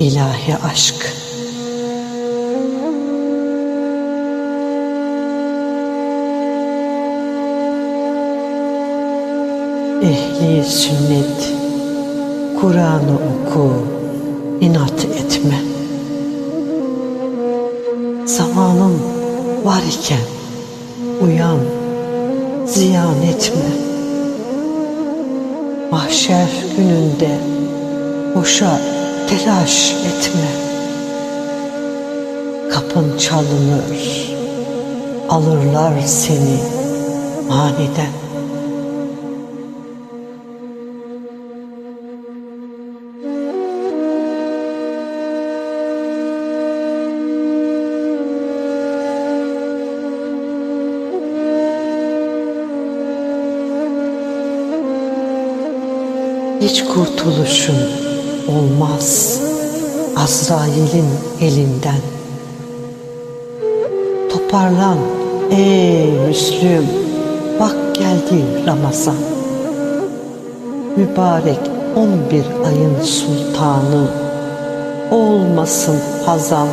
ilahi aşk. Ehli sünnet, Kur'an'ı oku, inat etme. Zamanın var iken uyan, ziyan etme. Mahşer gününde boşa telaş etme. Kapın çalınır, alırlar seni aniden. Hiç kurtuluşun olmaz Azrail'in elinden. Toparlan ey Müslüm, bak geldi Ramazan. Mübarek on bir ayın sultanı, olmasın hazan.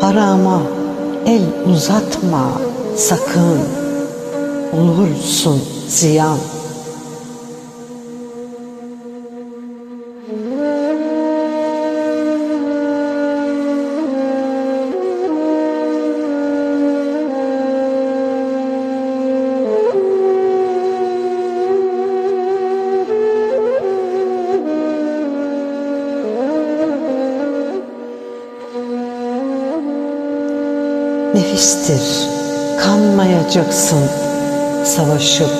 Harama el uzatma sakın, olursun ziyan. Nefistir, kanmayacaksın, savaşıp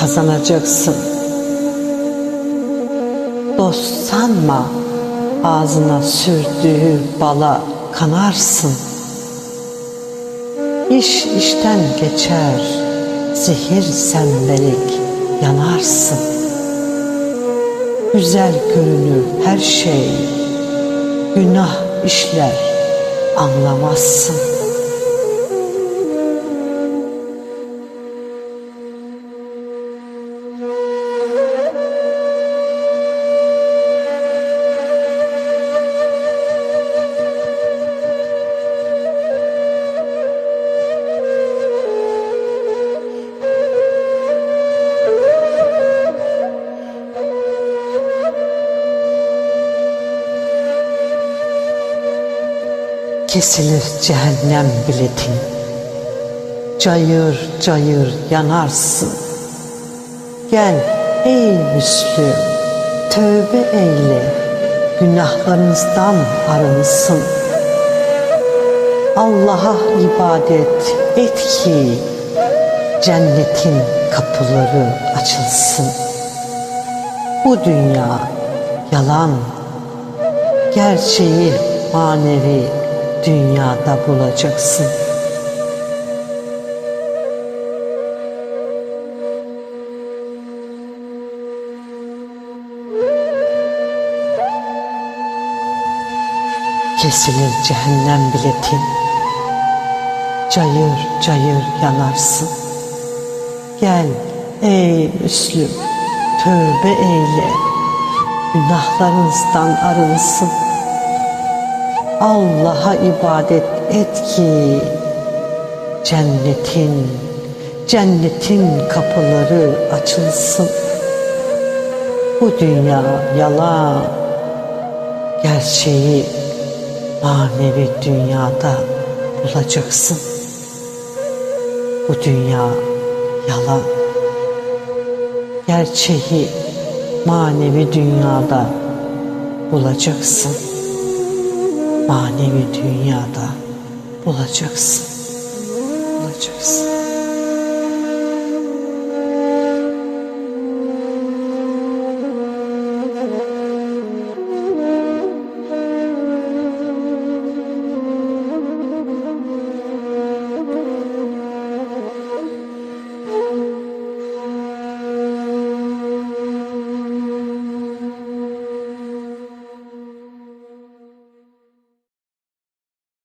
kazanacaksın. Dost sanma, ağzına sürdüğü bala kanarsın. İş işten geçer, zehir sembelik yanarsın. Güzel görünür her şey, günah işler anlamazsın. Kesilir cehennem biletin. Cayır cayır yanarsın. Gel ey Müslüm, tövbe eyle, günahlarınızdan arınsın. Allah'a ibadet et ki cennetin kapıları açılsın. Bu dünya yalan, gerçeği manevi dünyada bulacaksın. Kesilir cehennem biletin, cayır cayır yanarsın. Gel ey Müslüm, tövbe eyle, günahlarınızdan arınsın. Allah'a ibadet et ki cennetin cennetin kapıları açılsın. Bu dünya yalan, gerçeği manevi dünyada bulacaksın. Bu dünya yalan, gerçeği manevi dünyada bulacaksın manevi dünyada bulacaksın. Bulacaksın.